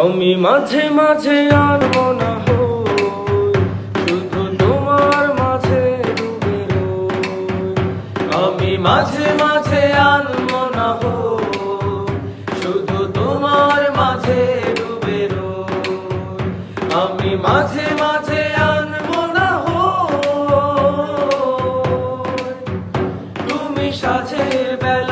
আমি মাঝে মাঝে আনব না হই, শুধু তোমার মাঝে ডুবে আমি মাঝে মাঝে আনব না হই, শুধু তোমার মাঝে ডুবে আমি মাঝে মাঝে আনব না হই, তুমি সাঝের বেলা